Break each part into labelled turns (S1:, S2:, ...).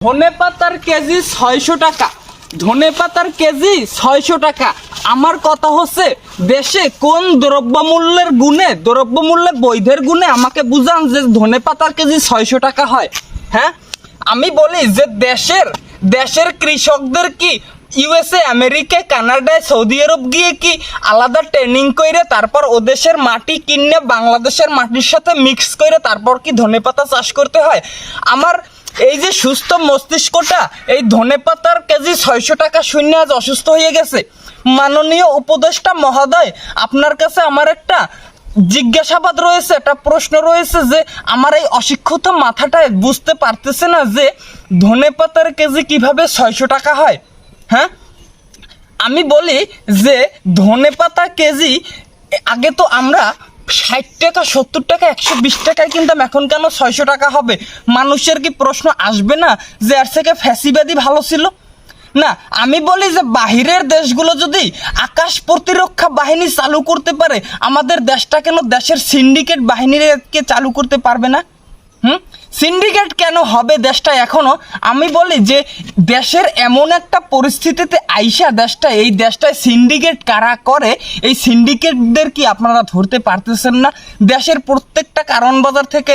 S1: ধনে পাতার কেজি ছয়শো টাকা। ধনে পাতার কেজি ছয়শো টাকা। আমার কথা হচ্ছে, দেশে কোন দ্রব্যমূল্যের গুণে, দ্রব্যমূল্যের বৈধের গুণে আমাকে বুঝান যে ধনে পাতার কেজি ছয়শো টাকা হয়? হ্যাঁ? আমি বলি যে দেশের দেশের কৃষকদের কি ইউএসএ, আমেরিকা কানাডায় সৌদি আরব গিয়ে কি আলাদা ট্রেনিং করে তারপর ওদেশের মাটি কিনে বাংলাদেশের মাটির সাথে মিক্স করে তারপর কি ধনেপাতা চাষ করতে হয়? আমার এই যে সুস্থ মস্তিষ্কটা, এই ধনেপাতার কেজি ছয়শো টাকা শূন্য আজ অসুস্থ হয়ে গেছে। মাননীয় উপদেষ্টা মহোদয়, আপনার কাছে আমার একটা জিজ্ঞাসাবাদ রয়েছে, একটা প্রশ্ন রয়েছে যে, আমার এই অশিক্ষিত মাথাটায় বুঝতে পারতেছে না যে ধনেপাতার কেজি কীভাবে ছয়শো টাকা হয়? হ্যাঁ? আমি বলি যে, ধনে পাতা কেজি, আগে তো আমরা ষাট টাকা সত্তর টাকা, একশো বিশ টাকায় কিনতাম এখন কেন ছয়শো টাকা হবে? মানুষের কি প্রশ্ন আসবে না যে এর থেকে ফ্যাসিবাদী ভালো ছিল? না, আমি বলি যে বাহিরের দেশগুলো যদি আকাশ প্রতিরক্ষা বাহিনী চালু করতে পারে, আমাদের দেশটা কেন দেশের সিন্ডিকেট বাহিনীকে চালু করতে পারবে না? হুম? সিন্ডিকেট কেন হবে দেশটা এখনও? আমি বলি যে, দেশের এমন একটা পরিস্থিতিতে আইসা দেশটা, এই দেশটায় সিন্ডিকেট কারা করে, এই সিন্ডিকেটদের কি আপনারা ধরতে পারতেছেন না? দেশের প্রত্যেকটা কারণ বাজার থেকে,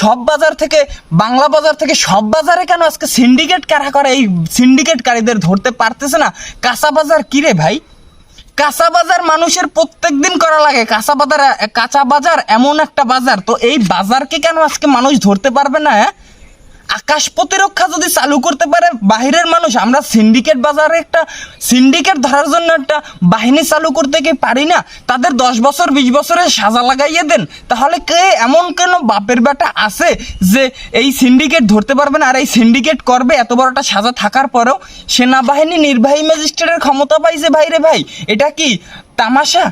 S1: সব বাজার থেকে, বাংলা বাজার থেকে সব বাজারে কেন আজকে সিন্ডিকেট কারা করে? এই সিন্ডিকেটকারীদের ধরতে পারতেছে না? কাঁচা বাজার কিরে ভাই? কাঁচা বাজার মানুষের প্রত্যেক দিন করা লাগে কাঁচা বাজার কাঁচা বাজার এমন একটা বাজার তো এই বাজারকে কেন আজকে মানুষ ধরতে পারবে না হ্যাঁ? আকাশ প্রতিরক্ষা যদি চালু করতে পারে, বাহিরের মানুষ, আমরা সিন্ডিকেট বাজারে একটা সিন্ডিকেট ধরার জন্য একটা বাহিনী চালু করতে কি পারি না? তাদের দশ বছর, বিশ বছরের সাজা লাগাইয়ে দেন। তাহলে কে, এমন কেন বাপের বেটা আছে যে এই সিন্ডিকেট ধরতে পারবে না? আর এই সিন্ডিকেট করবে, এত বড় একটা সাজা থাকার পরেও সেনাবাহিনী, নির্বাহী ম্যাজিস্ট্রেটের ক্ষমতা পাইছে ভাইরে ভাই। এটা কি তামাশা?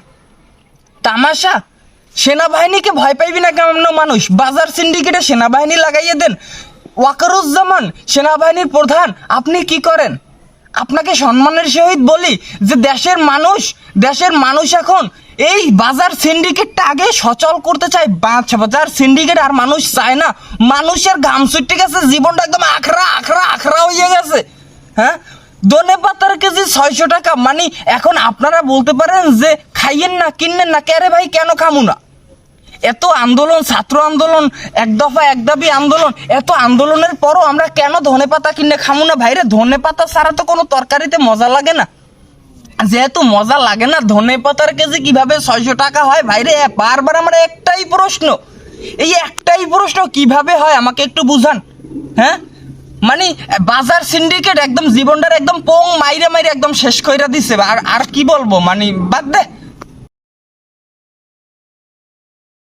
S1: তামাশা? সেনাবাহিনীকে ভয় পাইবি না কেমন মানুষ? বাজার সিন্ডিকেটে সেনাবাহিনী লাগাইয়ে দেন। ওয়াকারুজ্জামান সেনাবাহিনীর প্রধান, আপনি কি করেন? আপনাকে সম্মানের সহিত বলি যে দেশের মানুষ দেশের মানুষ এখন এই বাজার সিন্ডিকেটটা আগে সচল করতে চায়। বাজার সিন্ডিকেট আর মানুষ চায় না। মানুষের ঘাম ছুটে গেছে, জীবনটা একদম আখড়া আখড়া আখড়া হয়ে গেছে। হ্যাঁ? ধনে পাতার কেজি ছয়শো টাকা। মানে এখন আপনারা বলতে পারেন যে খাইয়েন না কিনেন না, কে রে ভাই, কেন খামু না? এত আন্দোলন, ছাত্র আন্দোলন, এক দফা, এক দাবি আন্দোলন, এত আন্দোলনের পরও আমরা কেন ধনে পাতা কিনে খামু না? ভাইরে, ধনে পাতা ছাড়া তো কোনো তরকারিতে মজা লাগে না। যেহেতু মজা লাগে না, ধনে পাতার কেজি কীভাবে ছয়শো টাকা হয়? ভাইরে বারবার আমার একটাই প্রশ্ন। এই একটাই প্রশ্ন, কীভাবে হয়? আমাকে একটু বুঝান। হ্যাঁ? মানে বাজার সিন্ডিকেট একদম জীবনটার একদম পোং মাইরে মাইরে একদম শেষ কইরা দিছে। আর আর কি বলব? মানে বাদ দে।